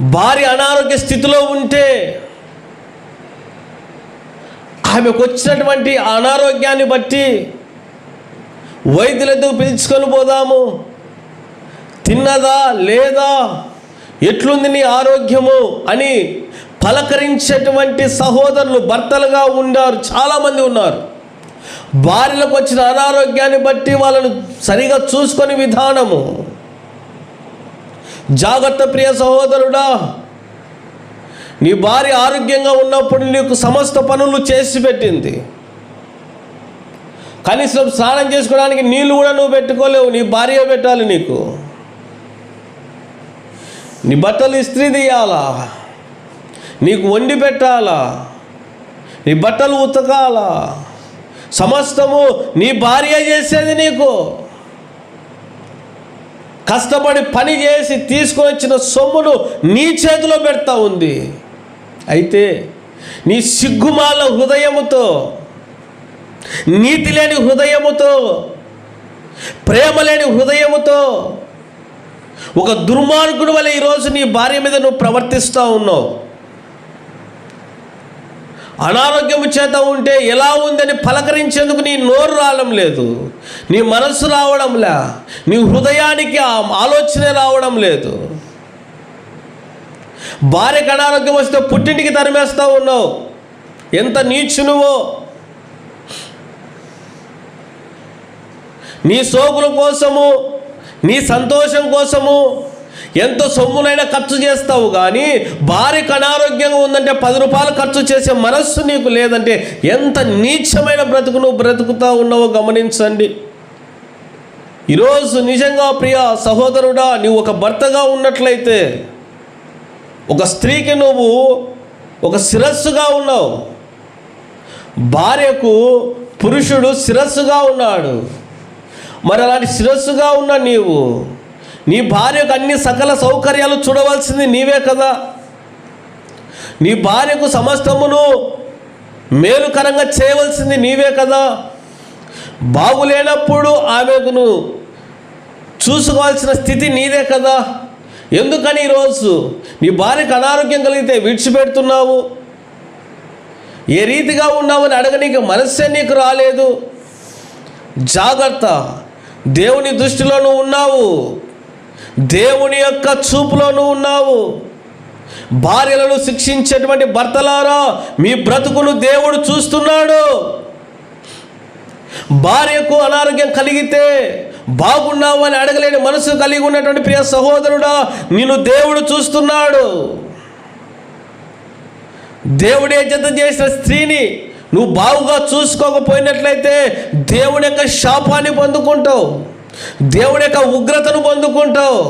భార్య అనారోగ్య స్థితిలో ఉంటే ఆమెకు వచ్చినటువంటి అనారోగ్యాన్ని బట్టి వైద్యులతో పిలుచుకొని పోదాము? తిన్నదా లేదా? ఎట్లుంది నీ ఆరోగ్యము? అని పలకరించేటువంటి సహోదరులు భర్తలుగా ఉన్నారు చాలామంది ఉన్నారు. భార్యలకు వచ్చిన అనారోగ్యాన్ని బట్టి వాళ్ళను సరిగా చూసుకొని విధానము. జాగ్రత్త ప్రియ సహోదరుడా. నీ భార్య ఆరోగ్యంగా ఉన్నప్పుడు నీకు సమస్త పనులు చేసి పెట్టింది. కనీసం స్నానం చేసుకోవడానికి నీళ్ళు కూడా నువ్వు పెట్టుకోలేవు నీ భార్య పెట్టాలి నీకు. నీ బట్టలు ఇస్త్రీ తీయాలా? నీకు వండి పెట్టాలా? నీ బట్టలు ఉతకాలా? సమస్తము నీ భార్య చేసేది నీకు. కష్టపడి పని చేసి తీసుకొని వచ్చిన సొమ్మును నీ చేతిలో పెడతా ఉంది. అయితే నీ సిగ్గుమాల హృదయముతో నీతి లేని హృదయముతో ప్రేమ లేని హృదయముతో ఒక దుర్మార్గుడు వల్ల ఈరోజు నీ భార్య మీద నువ్వు ప్రవర్తిస్తూ ఉన్నావు. అనారోగ్యము చేత ఉంటే ఎలా ఉందని పలకరించేందుకు నీ నోరు రావడం లేదు. నీ మనసు రావడంలా నీ హృదయానికి ఆ ఆలోచన రావడం లేదు. భార్యకు అనారోగ్యం వస్తే పుట్టింటికి తరిమేస్తూ ఉన్నావు. ఎంత నీచునువో. నీ సోకుల కోసము నీ సంతోషం కోసము ఎంత సొమ్మునైనా ఖర్చు చేస్తావు కానీ భార్యకు అనారోగ్యంగా ఉందంటే పది రూపాయలు ఖర్చు చేసే మనస్సు నీకు లేదంటే ఎంత నీచమైన బ్రతుకు నువ్వు బ్రతుకుతా ఉన్నావో గమనించండి. ఈరోజు నిజంగా ప్రియ సహోదరుడా నువ్వు ఒక భర్తగా ఉన్నట్లయితే ఒక స్త్రీకి నువ్వు ఒక శిరస్సుగా ఉన్నావు. భార్యకు పురుషుడు శిరస్సుగా ఉన్నాడు. మరి అలాంటి శిరస్సుగా ఉన్న నీవు నీ భార్యకు అన్ని సకల సౌకర్యాలు చూడవలసింది నీవే కదా. నీ భార్యకు సమస్తమును మేలుకరంగా చేయవలసింది నీవే కదా. బాగులేనప్పుడు ఆమెకును చూసుకోవాల్సిన స్థితి నీదే కదా. ఎందుకని ఈరోజు నీ భార్యకు అనారోగ్యం కలిగితే విడిచిపెడుతున్నావు? ఏ రీతిగా ఉన్నావని అడగనీకి మనస్సే నీకు రాలేదు. జాగ్రత్త. దేవుని దృష్టిలో నువ్వు ఉన్నావు. దేవుని యొక్క చూపులో నువ్వు ఉన్నావు. భార్యలను శిక్షించేటువంటి భర్తలారా మీ బ్రతుకును దేవుడు చూస్తున్నాడు. భార్యకు అనారోగ్యం కలిగితే బాగున్నావు అని అడగలేని మనసు కలిగి ఉన్నటువంటి ప్రియ సహోదరుడా నిన్ను దేవుడు చూస్తున్నాడు. దేవుడే జత చేసిన స్త్రీని నువ్వు బావుగా చూసుకోకపోయినట్లయితే దేవుని యొక్క శాపాన్ని పొందుకుంటావు. దేవుడి యొక్క ఉగ్రతను పొందుకుంటావు.